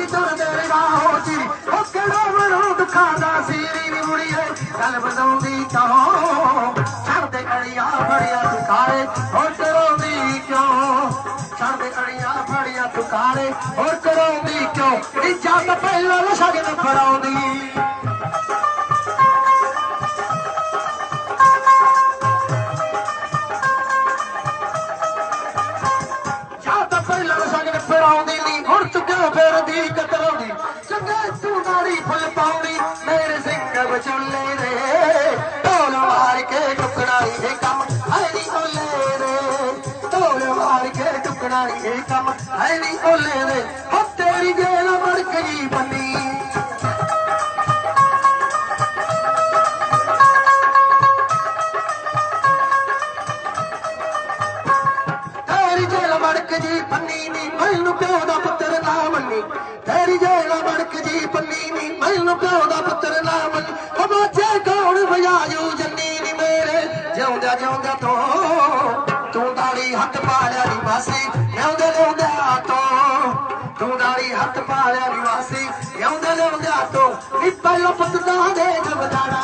ਦੀ ਤੁਰ ਦੇਗਾ ਹੋਤੀ ਉਹ ਕਿਹੜਾ ਮਨੋਂ ਦੁੱਖਾਂ ਦਾ ਸੀਰੀ ਵੀ ਮੁੜੀਏ। ਗੱਲ ਬਸਾਉਂਦੀ ਕਹੋ ਛੜ ਦੇ ਅੜੀਆਂ ਫੜੀਆਂ ਤੁਕਾਰੇ ਹੋਰ ਕਰਉਂਦੀ ਕਿਉਂ? ਛੜ ਦੇ ਅੜੀਆਂ ਫੜੀਆਂ ਤੁਕਾਰੇ ਹੋਰ ਕਰਉਂਦੀ ਕਿਉਂ? ਇੱਜਾ ਤਾਂ ਪਹਿਲਾਂ ਲਸ਼ਗਨ ਫੜਾਉਂਦੀ। ਚੁੱਕਿਆ ਫਿਰਦੀ ਕਤਰਾਉਂਦੀ ਚੰਗੇ ਤੂੰ ਨਾੜੀ ਫੁੱਲ ਪਾਉਂਦੀ ਮੇਰੇ ਸਿੰਘ ਵਿਚੋਲੇ ਰੇ। ਢੋਲ ਮਾਰ ਕੇ ਟੁਕੜਾ ਇਹ ਕੰਮ ਹੈ ਨਹੀਂ ਓਲੇ ਰੇ। ਢੋਲ ਮਾਰ ਕੇ ਟੁਕੜਾ ਇਹ ਕੰਮ ਹੈ ਨਹੀਂ ਓਲੇ ਰੇ। ਹੋ ਤੇਰੀ ਜੇਲ ਮੜ ਬੰਨੀ। ਤੇਰੀ ਜੇਲ ਮੜਕ ਜੀ ਬੰਨੀ ਨੀ। ਮੈਨੂੰ ਪਿਓ ਦਾ ਪੁੱਤਰ ਨਾ ਮੰਨੀ ਤੇਰੀ ਜੇਲ ਮੜਕ ਜੀ ਪੰਨੀ ਨੀ ਮੈਨੂੰ ਪਿਓ ਦਾ ਪੁੱਤਰ ਨਾ ਮੰਨੀ ਉਹ ਬਾਜੇ ਕੌਣ ਵਜਾਜੂ ਜੰਨੀ ਨੀ ਮੇਰੇ ਜਿਉਂਦਾ ਜਿਉਂਦਾ ਤੋਂ ਤੂੰ ਦਾੜੀ ਹੱਥ ਪਾ ਲਿਆ ਨੀ ਵਾਸੀ ਲਿਆਉਂਦੇ ਲਿਆਉਂਦਾ ਤੋਂ ਤੂੰ ਦਾੜੀ ਹੱਥ ਪਾ ਲਿਆ ਨੀ ਵਾਸੀ ਲਿਆਉਂਦੇ ਲਿਆਉਂਦਾ ਤੋਂ ਨੀ ਪਹਿਲਾਂ ਪੁੱਤ ਦਾ ਦੇ ਜਬਦਾੜਾ